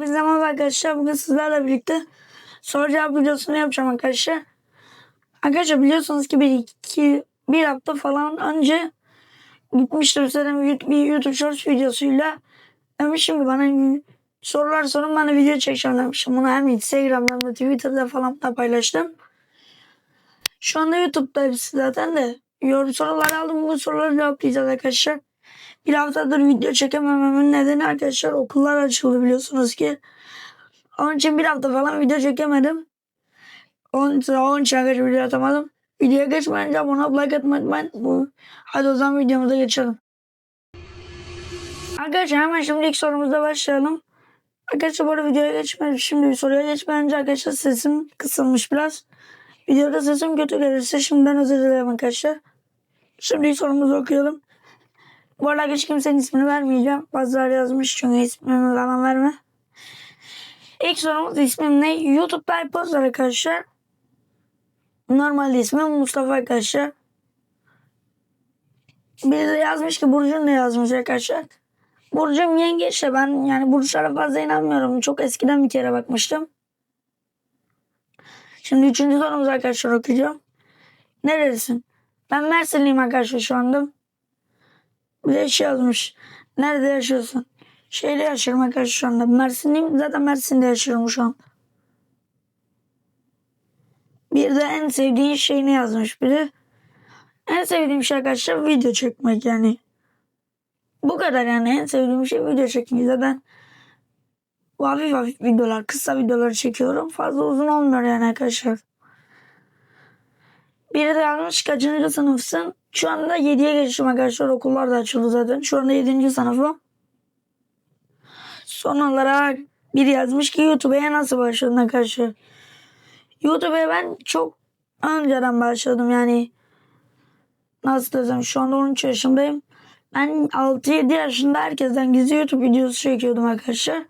Bir zaman arkadaşlar bugün sizlerle birlikte soru cevap videosunu yapacağım arkadaşlar. Arkadaşlar biliyorsunuz ki bir, iki, bir hafta falan önce gitmiştim size bir YouTube Shorts videosuyla. Demişim ki bana sorular sorun bana video çekeceğim demişim. Bunu hem Instagram'da hem de Twitter'da falan da paylaştım. Şu anda YouTube'da hepsi zaten de yorum sorular aldım. Bu soruları cevaplayacağız arkadaşlar. Bir haftadır video çekemememin nedeni arkadaşlar okullar açıldı biliyorsunuz ki. Onun için bir hafta falan video çekemedim. Onun için, onun için arkadaşlar video atamadım. Videoya geçmeden önce abone like atmayı unutmayın. Hadi o zaman videomuza geçelim. Arkadaşlar hemen şimdi ilk sorumuza başlayalım. Arkadaşlar bu arada videoya geçmeden şimdi bir soruya geçmeden önce arkadaşlar sesim kısılmış biraz. Videoda sesim kötü gelirse şimdiden özür dilerim arkadaşlar. Şimdi ilk sorumuzu okuyalım. Bu arada hiç kimsenin ismini vermeyeceğim. Bazıları yazmış çünkü ismini falan verme. İlk sorumuz ismim ne? YouTube'da iPost arkadaşlar. Normalde ismim Mustafa arkadaşlar. Biri de yazmış ki Burcu'nun ne yazmış arkadaşlar. Burcu'm yengeçle ben yani burçlara fazla inanmıyorum. Çok eskiden bir kere bakmıştım. Şimdi üçüncü sorumuz arkadaşlar okuyacağım. Nerelisin? Ben Mersinliyim arkadaşlar şu anda. Bir de şey yazmış. Nerede yaşıyorsun? Şeyde yaşıyorum arkadaşlar şu anda. Mersinliyim. Zaten Mersin'de yaşıyorum şu an. Bir de en sevdiğin şey ne yazmış biri. En sevdiğim şey arkadaşlar video çekmek yani. Bu kadar yani en sevdiğim şey video çekmek. Zaten hafif hafif videolar, kısa videoları çekiyorum. Fazla uzun olmuyor yani arkadaşlar. Biri de yazmış kaçıncı sınıfsın? Şu anda 7'ye geçtim arkadaşlar. Okullar da açıldı zaten. Şu anda 7. sınıfım. Son olarak biri yazmış ki YouTube'a nasıl başladın arkadaşlar? YouTube'a ben çok önceden başladım yani. Nasıl desem şu anda 13 yaşındayım. Ben 6-7 yaşında herkesten gizli YouTube videosu çekiyordum arkadaşlar.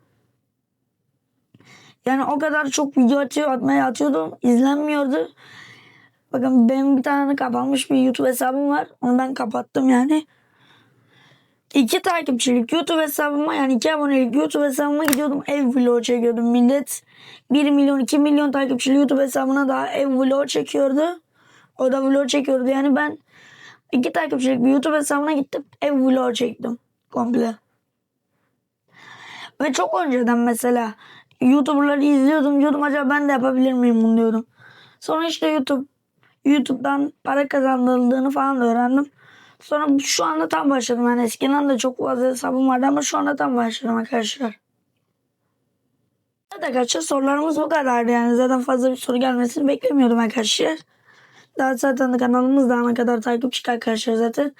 Yani o kadar çok video atıyor, atmaya atıyordum. izlenmiyordu. Bakın benim bir tane kapanmış bir YouTube hesabım var. Onu ben kapattım yani. İki takipçilik YouTube hesabıma yani iki abonelik YouTube hesabıma gidiyordum. Ev vlog çekiyordum. Millet 1 milyon 2 milyon takipçili YouTube hesabına daha ev vlog çekiyordu. O da vlog çekiyordu. Yani ben iki takipçilik bir YouTube hesabına gittim. Ev vlog çektim. Komple. Ve çok önceden mesela YouTuber'ları izliyordum. Diyordum acaba ben de yapabilir miyim bunu diyordum. Sonra işte YouTube YouTube'dan para kazandırıldığını falan öğrendim. Sonra şu anda tam başladım. Yani eskiden de çok fazla hesabım vardı ama şu anda tam başladım arkadaşlar. Evet arkadaşlar sorularımız bu kadardı. Yani zaten fazla bir soru gelmesini beklemiyordum arkadaşlar. Daha zaten de kanalımız daha ne kadar takipçi arkadaşlar zaten.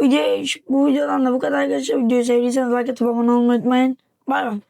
Video, bu videodan da bu kadar arkadaşlar. Videoyu sevdiyseniz like atıp abone olmayı unutmayın. Bay bay.